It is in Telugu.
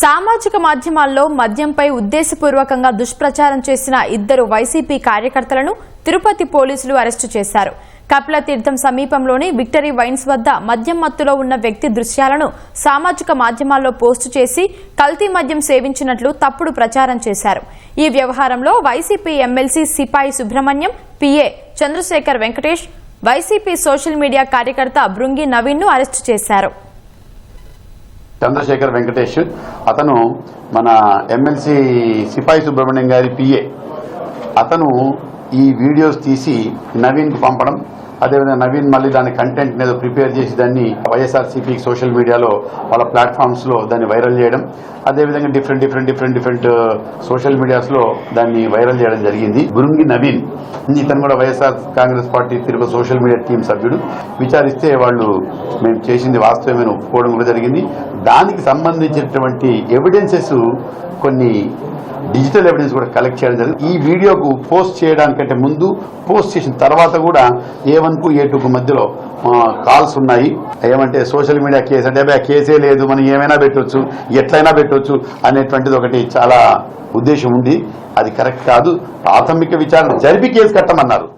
సామాజిక మాధ్యమాల్లో మద్యంపై ఉద్దేశపూర్వకంగా దుష్ప్రచారం చేసిన ఇద్దరు వైసీపీ కార్యకర్తలను తిరుపతి పోలీసులు అరెస్టు చేశారు. కపిలతీర్థం సమీపంలోని విక్టరీ వైన్స్ వద్ద మద్యం మత్తులో ఉన్న వ్యక్తి దృశ్యాలను సామాజిక మాధ్యమాల్లో పోస్టు చేసి కల్తీ మద్యం సేవించినట్లు తప్పుడు ప్రచారం చేశారు. ఈ వ్యవహారంలో YCP MLC Sipai Subrahmanyam PA Chandrasekhar Venkatesh YCP social media కార్యకర్త బృంగి నవీన్ను అరెస్టు చేశారు. చంద్రశేఖర్ వెంకటేష్ అతను మన ఎమ్మెల్సీ సిపాయి సుబ్రహ్మణ్యం గారి పిఏ. అతను ఈ వీడియోస్ తీసి నవీన్కి పంపడం అదేవిధంగా నవీన్ మళ్ళీ దాని కంటెంట్ ఏదో ప్రిపేర్ చేసి దాన్ని వైఎస్ఆర్సీపీ సోషల్ మీడియాలో వాళ్ళ ప్లాట్ఫామ్స్లో దాన్ని వైరల్ చేయడం అదేవిధంగా different different different different social మీడియాస్లో దాన్ని వైరల్ చేయడం జరిగింది. గురుంగి నవీన్ ఇతను కూడా YSR Congress party Tirupati social media team సభ్యుడు. విచారిస్తే వాళ్ళు మేము చేసింది వాస్తవమైన ఒప్పుకోవడం కూడా జరిగింది. దానికి సంబంధించినటువంటి ఎవిడెన్సెస్ కొన్ని డిజిటల్ ఎవిడెన్స్ కూడా కలెక్ట్ చేయడం జరిగింది. ఈ వీడియోకు పోస్ట్ చేయడానికంటే ముందు పోస్ట్ చేసిన తర్వాత కూడా ఏ వన్కు ఏ టూకు మధ్యలో కాల్స్ ఉన్నాయి. ఏమంటే సోషల్ మీడియా కేసు అంటే అబ్బాయి కేసే లేదు. మనం ఏమైనా పెట్టొచ్చు. ఎట్లయినా పెట్టవచ్చు అనేటువంటిది ఒకటి చాలా ఉద్దేశం ఉంది. అది కరెక్ట్ కాదు. ప్రాథమిక విచారణ జరిపి కేసు కట్టమన్నారు.